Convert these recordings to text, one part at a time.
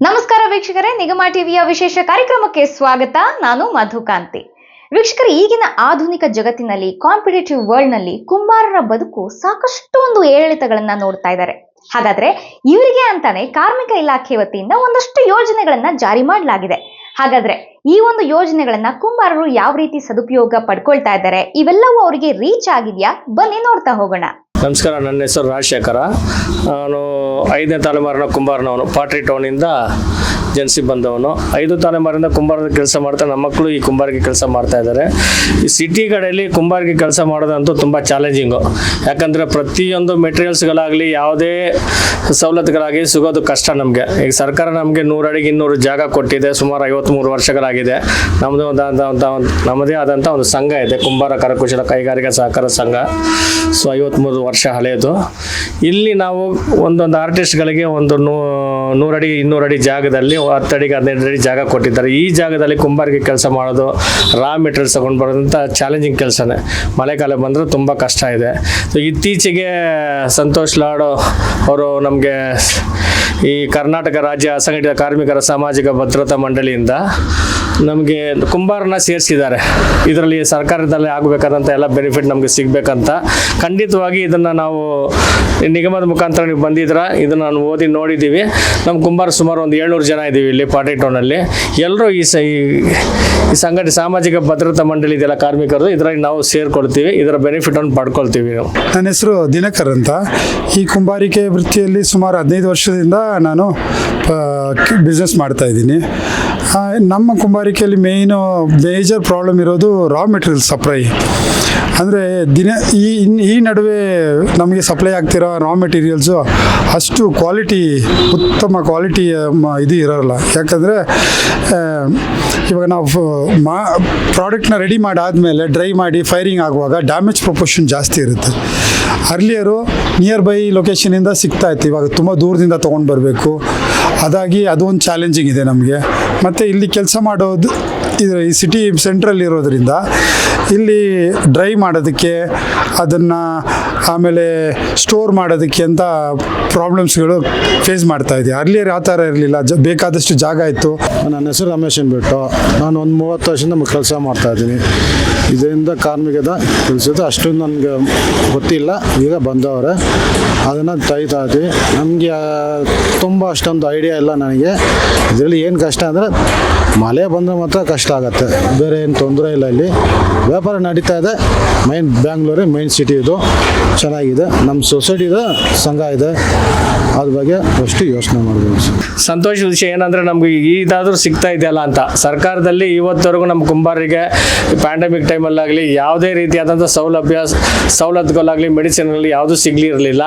ನಮಸ್ಕಾರ ವೀಕ್ಷಕರೇ, ನಿಗಮ ಟಿವಿಯ ವಿಶೇಷ ಕಾರ್ಯಕ್ರಮಕ್ಕೆ ಸ್ವಾಗತ. ನಾನು ಮಧುಕಾಂತಿ ವೀಕ್ಷಕರು, ಈಗಿನ ಆಧುನಿಕ ಜಗತ್ತಿನಲ್ಲಿ ಕಾಂಪಿಟೇಟಿವ್ ವರ್ಲ್ಡ್ನಲ್ಲಿ ಕುಂಬಾರರ ಬದುಕು ಸಾಕಷ್ಟು ಒಂದು ಏರಿಳಿತಗಳನ್ನ ನೋಡ್ತಾ ಇದ್ದಾರೆ. ಹಾಗಾದ್ರೆ ಇವರಿಗೆ ಅಂತಾನೆ ಕಾರ್ಮಿಕ ಇಲಾಖೆ ವತಿಯಿಂದ ಒಂದಷ್ಟು ಯೋಜನೆಗಳನ್ನ ಜಾರಿ ಮಾಡಲಾಗಿದೆ. ಹಾಗಾದ್ರೆ ಈ ಒಂದು ಯೋಜನೆಗಳನ್ನ ಕುಂಬಾರರು ಯಾವ ರೀತಿ ಸದುಪಯೋಗ ಪಡ್ಕೊಳ್ತಾ ಇದ್ದಾರೆ, ಇವೆಲ್ಲವೂ ಅವರಿಗೆ ರೀಚ್ ಆಗಿದ್ಯಾ? ಬನ್ನಿ ನೋಡ್ತಾ ಹೋಗೋಣ. ನಮಸ್ಕಾರ ನನ್ನ ಹೆಸರು ರಾಜಶೇಖರ. ನಾನು ಐದನೇ ತಲೆಮಾರಿನ ಕುಂಬಾರನವನು ಪಾಟ್ರಿ ಟೌನಿಂದ ಜನಿಸಿ ಬಂದವನು. ಐದು ತಲೆಮಾರಿಂದ ಕುಂಬಾರದ ಕೆಲಸ ಮಾಡ್ತಾ ನಮ್ಮ ಮಕ್ಕಳು ಈ ಕುಂಬಾರಿಗೆ ಕೆಲಸ ಮಾಡ್ತಾ ಇದ್ದಾರೆ. ಈ ಸಿಟಿ ಕಡೆಯಲ್ಲಿ ಕುಂಬಾರಿಗೆ ಕೆಲಸ ಮಾಡೋದಂತೂ ತುಂಬ ಚಾಲೆಂಜಿಂಗು ಯಾಕಂದರೆ ಪ್ರತಿಯೊಂದು ಮೆಟೀರಿಯಲ್ಸ್ಗಳಾಗಲಿ ಯಾವುದೇ ಸವಲತ್ತುಗಳಾಗಿ ಸಿಗೋದು ಕಷ್ಟ ನಮಗೆ. ಈಗ ಸರ್ಕಾರ ನಮಗೆ ನೂರಡಿಗೆ ಇನ್ನೂರು ಜಾಗ ಕೊಟ್ಟಿದೆ, ಸುಮಾರು ಐವತ್ತ್ಮೂರು ವರ್ಷಗಳಾಗಿದೆ. ನಮ್ಮದು ಒಂದು ನಮ್ಮದೇ ಆದಂಥ ಒಂದು ಸಂಘ ಇದೆ, ಕುಂಬಾರ ಕರಕುಶಲ ಕೈಗಾರಿಕಾ ಸಹಕಾರ ಸಂಘ. ಸೊ ಐವತ್ತ್ಮೂರು ವರ್ಷ ಹಳೆಯದು. ಇಲ್ಲಿ ನಾವು ಒಂದೊಂದು ಆರ್ಟಿಸ್ಟ್ಗಳಿಗೆ ಒಂದು ನೂ, ನೂರಡಿ, ಇನ್ನೂರಡಿ ಜಾಗದಲ್ಲಿ, ಹತ್ತಡಿಗೆ ಹದಿನೈದು ಅಡಿ ಜಾಗ ಕೊಟ್ಟಿದ್ದಾರೆ. ಈ ಜಾಗದಲ್ಲಿ ಕುಂಬಾರಿಗೆ ಕೆಲಸ ಮಾಡೋದು ರಾ ಮೆಟೀರಿಯಲ್ಸ್ ತಗೊಂಡು ಬರೋದಂಥ ಚಾಲೆಂಜಿಂಗ್ ಕೆಲಸನೇ. ಮಳೆಗಾಲ ಬಂದರೆ ತುಂಬ ಕಷ್ಟ ಇದೆ. ಸೊ ಇತ್ತೀಚೆಗೆ ಸಂತೋಷ್ ಲಾಡು ಅವರು ನಮಗೆ ಈ ಕರ್ನಾಟಕ ರಾಜ್ಯ ಅಸಂಘಟಿತ ಕಾರ್ಮಿಕರ ಸಾಮಾಜಿಕ ಭದ್ರತಾ ಮಂಡಳಿಯಿಂದ ನಮಗೆ ಕುಂಬಾರನ ಸೇರಿಸಿದ್ದಾರೆ. ಇದರಲ್ಲಿ ಸರ್ಕಾರದಲ್ಲಿ ಆಗಬೇಕಾದಂಥ ಎಲ್ಲ ಬೆನಿಫಿಟ್ ನಮಗೆ ಸಿಗಬೇಕಂತ. ಖಂಡಿತವಾಗಿ ಇದನ್ನು ನಾವು ನಿಗಮದ ಮುಖಾಂತರ ನೀವು ಬಂದಿದ್ರ ಇದನ್ನು ನಾನು ಓದಿ ನೋಡಿದ್ದೀವಿ ನಮ್ಮ ಕುಂಬಾರ ಸುಮಾರು ಒಂದು ಏಳ್ನೂರು ಜನ ಇದ್ದೀವಿ ಇಲ್ಲಿ ಪಾಟಿ ಟೌನಲ್ಲಿ. ಎಲ್ಲರೂ ಈ ಈ ಸಂಘಟನೆ ಸಾಮಾಜಿಕ ಭದ್ರತಾ ಮಂಡಳಿ ಇದೆಲ್ಲ ಕಾರ್ಮಿಕರು ಇದರಲ್ಲಿ ನಾವು ಸೇರ್ಕೊಳ್ತೀವಿ. ಇದರ ಬೆನಿಫಿಟನ್ನು ಪಡ್ಕೊಳ್ತೀವಿ ನಾವು. ನನ್ನ ಹೆಸರು ದಿನಕರ್ ಅಂತ. ಈ ಕುಂಬಾರಿಕೆ ವೃತ್ತಿಯಲ್ಲಿ ಸುಮಾರು ಹದಿನೈದು ವರ್ಷದಿಂದ ನಾನು ಬಿಸ್ನೆಸ್ ಮಾಡ್ತಾಯಿದ್ದೀನಿ ನಮ್ಮ ಕುಂಬಾರಿಕೆಯಲ್ಲಿ ಮೇಯ್ನು ಮೇಜರ್ ಪ್ರಾಬ್ಲಮ್ ಇರೋದು ರಾ ಮೆಟೀರಿಯಲ್ ಸಪ್ಲೈ ಅಂದರೆ ದಿನ, ಈ ಈ ನಡುವೆ ನಮಗೆ ಸಪ್ಲೈ ಆಗ್ತಿರೋ ರಾ ಮೆಟೀರಿಯಲ್ಸು ಅಷ್ಟು ಕ್ವಾಲಿಟಿ ಉತ್ತಮ ಕ್ವಾಲಿಟಿ ಇದು ಇರೋಲ್ಲ. ಯಾಕಂದರೆ ಇವಾಗ ನಾವು ಮಾ ಪ್ರಾಡಕ್ಟ್ನ ರೆಡಿ ಮಾಡಾದಮೇಲೆ ಡ್ರೈ ಮಾಡಿ ಫೈರಿಂಗ್ ಆಗುವಾಗ ಡ್ಯಾಮೇಜ್ ಪ್ರೊಪೋರ್ಷನ್ ಜಾಸ್ತಿ ಇರುತ್ತೆ. ಅರ್ಲಿಯರು ನಿಯರ್ ಬೈ ಲೊಕೇಶನಿಂದ ಸಿಗ್ತಾ ಇತ್ತು. ಇವಾಗ ತುಂಬ ದೂರದಿಂದ ತೊಗೊಂಡು ಬರಬೇಕು. ಅದಾಗಿ ಅದು ಒಂದು ಚಾಲೆಂಜಿಂಗ್ ಇದೆ ನಮಗೆ. ಮತ್ತು ಇಲ್ಲಿ ಕೆಲಸ ಮಾಡೋದು ಇದು ಈ ಸಿಟಿ ಸೆಂಟ್ರಲ್ಲಿ ಇರೋದ್ರಿಂದ ಇಲ್ಲಿ ಡ್ರೈ ಮಾಡೋದಕ್ಕೆ ಅದನ್ನು ಆಮೇಲೆ ಸ್ಟೋರ್ ಮಾಡೋದಕ್ಕೆ ಅಂತ ಪ್ರಾಬ್ಲಮ್ಸ್ಗಳು ಫೇಸ್ ಮಾಡ್ತಾ ಇದೆ. ಅರ್ಲಿಯರ್ ಆ ಥರ ಇರಲಿಲ್ಲ. ಜ, ಬೇಕಾದಷ್ಟು ಜಾಗ ಇತ್ತು. ನನ್ನ ಹೆಸರು ರಮೇಶ್ ಅಂದ್ಬಿಟ್ಟು ನಾನು ಒಂದು ಮೂವತ್ತು ವರ್ಷದಿಂದ ಕೆಲಸ ಮಾಡ್ತಾ ಇದ್ದೀನಿ. ಇದರಿಂದ ಕಾರ್ಮಿಕದ ಕೆಲಸದ್ದು ಅಷ್ಟೊಂದು ನನಗೆ ಗೊತ್ತಿಲ್ಲ. ಈಗ ಬಂದವರೆ. ಅದನ್ನು ತೆಗಿತಾ ಇದ್ದೀವಿ ನಮಗೆ ತುಂಬ ಅಷ್ಟೊಂದು ಐಡಿಯಾ ಇಲ್ಲ ನನಗೆ. ಇದರಲ್ಲಿ ಏನು ಕಷ್ಟ ಅಂದರೆ ಮಳೆ ಬಂದರೆ ಮಾತ್ರ ಕಷ್ಟ ಆಗುತ್ತೆ. ಬೇರೆ ಏನು ತೊಂದರೆ ಇಲ್ಲ ಇಲ್ಲಿ. ವ್ಯಾಪಾರ ನಡೀತಾ ಇದೆ. ಮೈನ್ ಬ್ಯಾಂಗ್ಳೂರೇ ಮೈನ್ ಸಿಟಿ ಇದು. ಚೆನ್ನಾಗಿದೆ. ನಮ್ಮ ಸೊಸೈಟಿ ಇದೆ ಸಂಘ ಇದೆ. ಅದ್ರ ಬಗ್ಗೆ ಫಸ್ಟು ಯೋಚನೆ ಮಾಡ್ಬೋದು. ಸಂತೋಷದ ವಿಷಯ ಏನಂದ್ರೆ ನಮಗೆ ಇದಾದರೂ ಸಿಗ್ತಾ ಇದೆಯಲ್ಲ ಅಂತ. ಸರ್ಕಾರದಲ್ಲಿ ಇವತ್ತವರೆಗೂ ನಮ್ಮ ಕುಂಬಾರಿಗೆ ಪ್ಯಾಂಡಮಿಕ್ ಟೈಮಲ್ಲಾಗಲಿ ಯಾವುದೇ ರೀತಿಯಾದಂಥ ಸೌಲಭ್ಯ, ಸವಲತ್ತುಗಳಾಗಲಿ ಮೆಡಿಸಿನ್ಗಳಲ್ಲಿ ಯಾವುದೂ ಸಿಗಲಿರಲಿಲ್ಲ.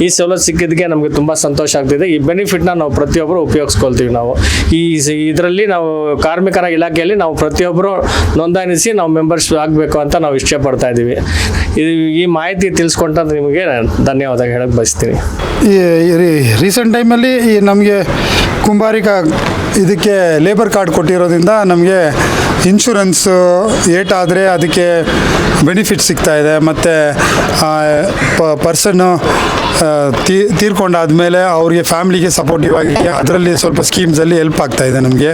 ಈ ಸವಲತ್ತು ಸಿಕ್ಕಿದ್ದಕ್ಕೆ ನಮಗೆ ತುಂಬ ಸಂತೋಷ ಆಗ್ತಿದೆ. ಈ ಬೆನಿಫಿಟ್ನ ನಾವು ಪ್ರತಿಯೊಬ್ಬರು ಉಪಯೋಗಿಸ್ಕೊಳ್ತೀವಿ ನಾವು. ಈ ಇದರಲ್ಲಿ ನಾವು ಕಾರ್ಮಿಕರ ಇಲಾಖೆಯಲ್ಲಿ ನಾವು ಪ್ರತಿಯೊಬ್ಬರು ನೋಂದಾಯಿಸಿ ನಾವು ಮೆಂಬರ್ಸ್ ಆಗಬೇಕು ಅಂತ ನಾವು ಇಷ್ಟಪಡ್ತಾ ಇದ್ದೀವಿ. ಇದು ಈ ಮಾಹಿತಿ ತಿಳಿಸ್ಕೊಂತ ನಿಮಗೆ ಧನ್ಯವಾದ ಹೇಳಕ್ಕೆ ಬಯಸ್ತೀನಿ. ಈ ರೀಸೆಂಟ್ ಟೈಮಲ್ಲಿ ಈ ನಮಗೆ ಕುಂಬಾರಿಕ ಇದಕ್ಕೆ ಲೇಬರ್ ಕಾರ್ಡ್ ಕೊಟ್ಟಿರೋದ್ರಿಂದ ನಮಗೆ ಇನ್ಶೂರೆನ್ಸು ಏಟಾದರೆ ಅದಕ್ಕೆ ಬೆನಿಫಿಟ್ ಸಿಗ್ತಾಯಿದೆ ಮತ್ತು ಪರ್ಸನ್ನು ತೀ ತೀರ್ಕೊಂಡಾದ್ಮೇಲೆ ಅವ್ರಿಗೆ ಫ್ಯಾಮಿಲಿಗೆ ಸಪೋರ್ಟಿವ್ ಆಗಿ ಅದರಲ್ಲಿ ಸ್ವಲ್ಪ ಸ್ಕೀಮ್ಸಲ್ಲಿ ಹೆಲ್ಪ್ ಆಗ್ತಾ ಇದೆ ನಮಗೆ.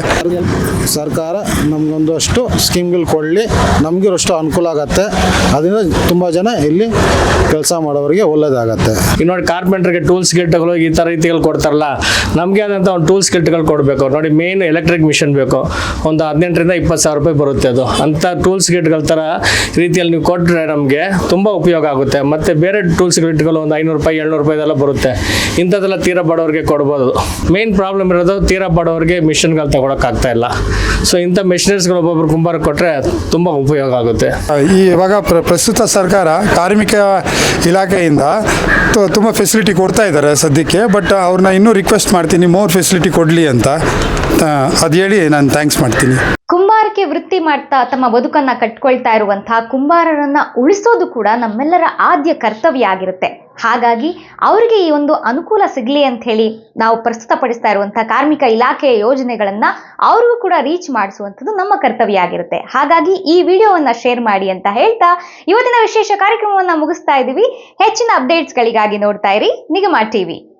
ಸರ್ಕಾರ ನಮಗೊಂದಷ್ಟು ಸ್ಕೀಮ್ಗಳು ಕೊಡಲಿ ನಮಗೆ ಅಷ್ಟು ಅನುಕೂಲ ಆಗತ್ತೆ. ಅದರಿಂದ ತುಂಬ ಜನ ಇಲ್ಲಿ ಕೆಲಸ ಮಾಡೋರಿಗೆ ಒಳ್ಳೇದಾಗತ್ತೆ. ಈಗ ನೋಡಿ ಕಾರ್ಪೆಂಟ್ರಿಗೆ ಟೂಲ್ಸ್ ಗಿಟ್ಗಳು ಈ ಥರ ರೀತಿಗಳು ಕೊಡ್ತಾರಲ್ಲ ನಮಗೆ ಆದಂಥ ಒಂದು ಟೂಲ್ಸ್ ಗಿಟ್ಗಳು ಕೊಡಬೇಕು ನೋಡಿ ಮೇನ್ ಎಲೆಕ್ಟ್ರಿಕ್ ಮಿಷನ್ ಬೇಕು. ಒಂದು ಹದಿನೆಂಟರಿಂದ ಇಪ್ಪತ್ತು ಸಾವಿರ ರೂಪಾಯಿ ಬರುತ್ತೆ ಅದು. ಅಂಥ ಟೂಲ್ಸ್ ಗಿಟ್ಗಳ ಥರ ರೀತಿಯಲ್ಲಿ ನೀವು ಕೊಟ್ಟರೆ ನಮಗೆ ತುಂಬ ಉಪಯೋಗ ಆಗುತ್ತೆ. ಮತ್ತು ಬೇರೆ ಟೂಲ್ಸ್ ಗಿಟ್ಗಳು ಒಂದು ಐನೂರು ರೂಪಾಯಿ ಏಳ್ನೂರು ರೂಪಾಯಿದೆಲ್ಲ ಬರುತ್ತೆ. ಇಂಥದ್ದೆಲ್ಲ ತೀರಾ ಬಡವ್ರಿಗೆ ಕೊಡ್ಬೋದು. ಮೇನ್ ಪ್ರಾಬ್ಲಮ್ ಇರೋದು ತೀರಾ ಬಡವ್ರಿಗೆ ಮಿಷನ್ಗಳು ತಗೊಳಕ್ಕಾಗ್ತಾ ಇಲ್ಲ. ಸೊ ಇಂಥ ಮೆಷಿನರಿಸ್ಗಳು ಒಬ್ಬೊಬ್ರು ಕುಂಬಾರ ಕೊಟ್ಟರೆ ತುಂಬ ಉಪಯೋಗ ಆಗುತ್ತೆ. ಈ ಇವಾಗ ಪ್ರ- ಪ್ರಸ್ತುತ ಸರ್ಕಾರ ಕಾರ್ಮಿಕ ಇಲಾಖೆಯಿಂದ ತು- ತುಂಬ ಫೆಸಿಲಿಟಿ ಕೊಡ್ತಾ ಇದ್ದಾರೆ ಸದ್ಯಕ್ಕೆ ಬಟ್ ಅವ್ರನ್ನ ಇನ್ನೂ ರಿಕ್ವೆಸ್ಟ್ ಮಾಡ್ತೀನಿ ಮೋರ್ ಫೆಸಿಲಿಟಿ ಕೊಡಲಿ ಅಂತ. ಅದು ಹೇಳಿ ನಾನು ಥ್ಯಾಂಕ್ಸ್ ಮಾಡ್ತೀನಿ. ಕುಂಬಾರಕ್ಕೆ ವೃತ್ತಿ ಮಾಡ್ತಾ ತಮ್ಮ ಬದುಕನ್ನ ಕಟ್ಕೊಳ್ತಾ ಇರುವಂತಹ ಕುಂಬಾರರನ್ನ ಉಳಿಸೋದು ಕೂಡ ನಮ್ಮೆಲ್ಲರ ಆದ್ಯ ಕರ್ತವ್ಯ ಆಗಿರುತ್ತೆ. ಹಾಗಾಗಿ ಅವರಿಗೆ ಈ ಒಂದು ಅನುಕೂಲ ಸಿಗಲಿ ಅಂತ ಹೇಳಿ ನಾವು ಪ್ರಸ್ತುತಪಡಿಸ್ತಾ ಇರುವಂಥ ಕಾರ್ಮಿಕ ಇಲಾಖೆಯ ಯೋಜನೆಗಳನ್ನು ಅವ್ರಿಗೂ ಕೂಡ ರೀಚ್ ಮಾಡಿಸುವಂಥದ್ದು ನಮ್ಮ ಕರ್ತವ್ಯ ಆಗಿರುತ್ತೆ ಹಾಗಾಗಿ ಈ ವಿಡಿಯೋವನ್ನ ಶೇರ್ ಮಾಡಿ ಅಂತ ಹೇಳ್ತಾ ಇವತ್ತಿನ ವಿಶೇಷ ಕಾರ್ಯಕ್ರಮವನ್ನ ಮುಗಿಸ್ತಾ ಇದ್ದೀವಿ ಹೆಚ್ಚಿನ ಅಪ್ಡೇಟ್ಸ್ಗಳಿಗಾಗಿ ನೋಡ್ತಾ ಇರಿ. ನಿಗಮ ಟಿವಿ